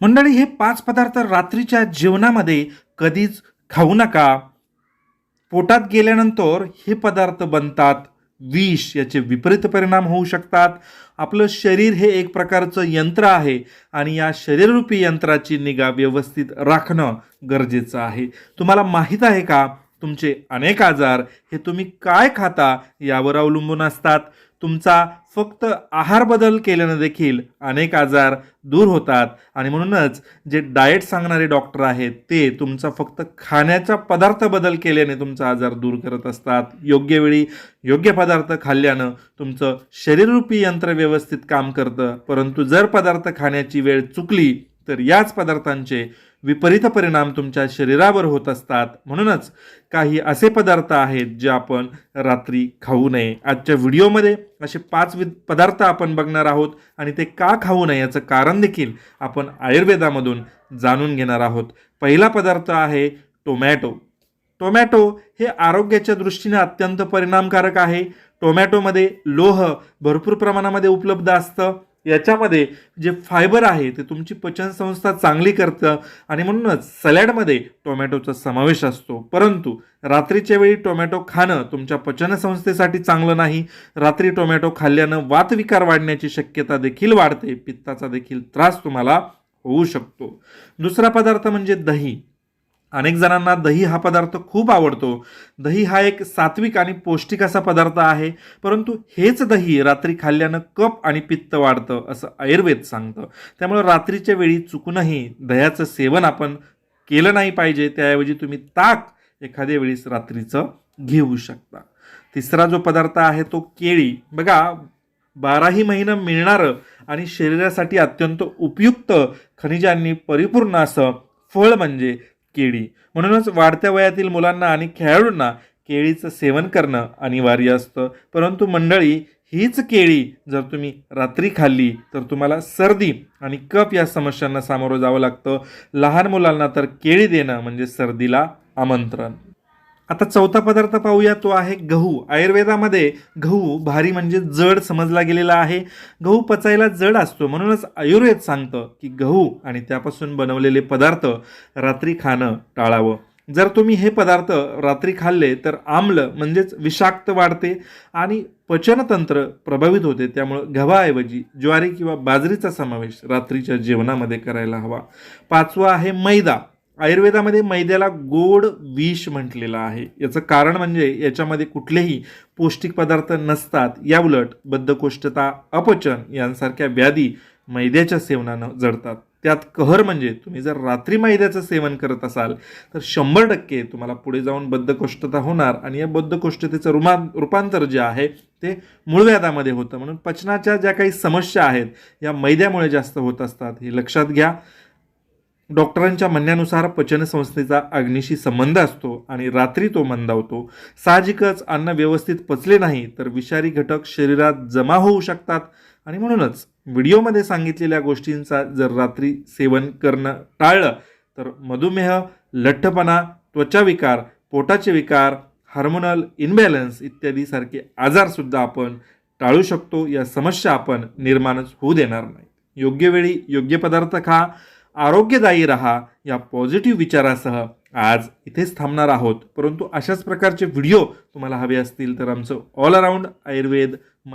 मंडळी हे पाच पदार्थ रात्रीच्या जेवणामध्ये कधीच खाऊ नका. पोटात गेल्यानंतर हे पदार्थ बनतात. विष याचे विपरीत परिणाम होऊ शकतात. आपलं शरीर हे एक प्रकारचं यंत्र आहे आणि या शरीररूपी यंत्राची निगा व्यवस्थित राखणं गरजेचं आहे. तुम्हाला माहीत आहे का? तुमचे अनेक आजार हे तुम्ही काय खाता यावर अवलंबून असतात. तुमचा फक्त आहार बदल केल्यानं देखील अनेक आजार दूर होतात. आणि म्हणूनच जे डाएट सांगणारे डॉक्टर आहेत ते तुमचा फक्त खाण्याचा पदार्थ बदल केल्याने तुमचा आजार दूर करत असतात. योग्य वेळी योग्य पदार्थ खाल्ल्यानं तुमचं शरीररूपी यंत्र व्यवस्थित काम करतं. परंतु जर पदार्थ खाण्याची वेळ चुकली तर याच पदार्थांचे विपरीत परिणाम तुमच्या शरीरावर होत असतात. म्हणूनच काही असे पदार्थ आहेत जे आपण रात्री खाऊ नये. आजच्या व्हिडिओमध्ये असे पाच विध पदार्थ आपण बघणार आहोत आणि ते का खाऊ नये याचं कारण देखील आपण आयुर्वेदामधून जाणून घेणार आहोत. पहिला पदार्थ आहे टोमॅटो. टोमॅटो हे आरोग्याच्या दृष्टीने अत्यंत परिणामकारक आहे. टोमॅटोमध्ये लोह भरपूर प्रमाणामध्ये उपलब्ध असतं. याच्यामध्ये जे फायबर आहे ते तुमची पचनसंस्था चांगली करतं आणि म्हणूनच सलॅडमध्ये टोमॅटोचा समावेश असतो. परंतु रात्रीच्या वेळी टोमॅटो खाणं तुमच्या पचनसंस्थेसाठी चांगलं नाही. रात्री टोमॅटो खाल्ल्यानं वातविकार वाढण्याची शक्यता देखील वाढते. पित्ताचा देखील त्रास तुम्हाला होऊ शकतो. दुसरा पदार्थ म्हणजे दही. अनेक जणांना दही हा पदार्थ खूप आवडतो. दही हा एक सात्विक आणि पौष्टिक असा पदार्थ आहे. परंतु हेच दही रात्री खाल्ल्यानं कप आणि पित्त वाढतं असं आयुर्वेद सांगतं. त्यामुळे रात्रीच्या वेळी चुकूनही दह्याचं सेवन आपण केलं नाही पाहिजे. त्याऐवजी तुम्ही ताक एखाद्या वेळेस रात्रीचं घेऊ शकता. तिसरा जो पदार्थ आहे तो केळी. बघा बाराही महिनं मिळणारं आणि शरीरासाठी अत्यंत उपयुक्त खनिजांनी परिपूर्ण असं फळ म्हणजे केळी. म्हणूनच वाढत्या वयातील मुलांना आणि खेळाडूंना केळीचं सेवन करणं अनिवार्य असतं. परंतु मंडळी हीच केळी जर तुम्ही रात्री खाल्ली तर तुम्हाला सर्दी आणि कप या समस्यांना सामोरं जावं लागतं. लहान मुलांना तर केळी देणं म्हणजे सर्दीला आमंत्रण. आता चौथा पदार्थ पाहूया तो आहे गहू. आयुर्वेदामध्ये गहू भारी म्हणजे जड समजला गेलेला आहे. गहू पचायला जड असतो. म्हणूनच आयुर्वेद सांगतं की गहू आणि त्यापासून बनवलेले पदार्थ रात्री खाणं टाळावं. जर तुम्ही हे पदार्थ रात्री खाल्ले तर आम्ल म्हणजेच विषाक्त वाढते आणि पचनतंत्र प्रभावित होते. त्यामुळं गव्हाऐवजी ज्वारी किंवा बाजरीचा समावेश रात्रीच्या जेवणामध्ये करायला हवा. पाचवा आहे मैदा. आयुर्वेदामध्ये मैद्याला गोड विष म्हटलेलं आहे. याचं कारण म्हणजे याच्यामध्ये कुठलेही पौष्टिक पदार्थ नसतात. याउलट बद्धकोष्ठता अपचन यांसारख्या व्याधी मैद्याच्या सेवनानं जडतात. त्यात कहर म्हणजे तुम्ही जर रात्री मैद्याचं सेवन करत असाल तर शंभर टक्के तुम्हाला पुढे जाऊन बद्धकोष्ठता होणार आणि या बद्धकोष्ठतेचं रुमा रूपांतर जे आहे ते मूळव्याधामध्ये होतं. म्हणून पचनाच्या ज्या काही समस्या आहेत या मैद्यामुळे जास्त होत असतात हे लक्षात घ्या. डॉक्टरांच्या म्हणण्यानुसार पचनसंस्थेचा अग्नीशी संबंध असतो आणि रात्री तो मंदावतो. साहजिकच अन्न व्यवस्थित पचले नाही तर विषारी घटक शरीरात जमा होऊ शकतात. आणि म्हणूनच व्हिडिओमध्ये सांगितलेल्या गोष्टींचा जर रात्री सेवन करणं टाळलं तर मधुमेह लठ्ठपणा त्वचाविकार पोटाचे विकार हार्मोनल इनबॅलन्स इत्यादी सारखे आजारसुद्धा आपण टाळू शकतो. या समस्या आपण निर्माणच होऊ देणार नाही. योग्य वेळी योग्य पदार्थ खा. आरोग्यदायी रहा या पॉझिटिव्ह विचारासह आज इथेच थांबणार आहोत. परंतु अशाच प्रकारचे व्हिडिओ तुम्हाला हवे असतील तर आमचं ऑल अराऊंड आयुर्वेद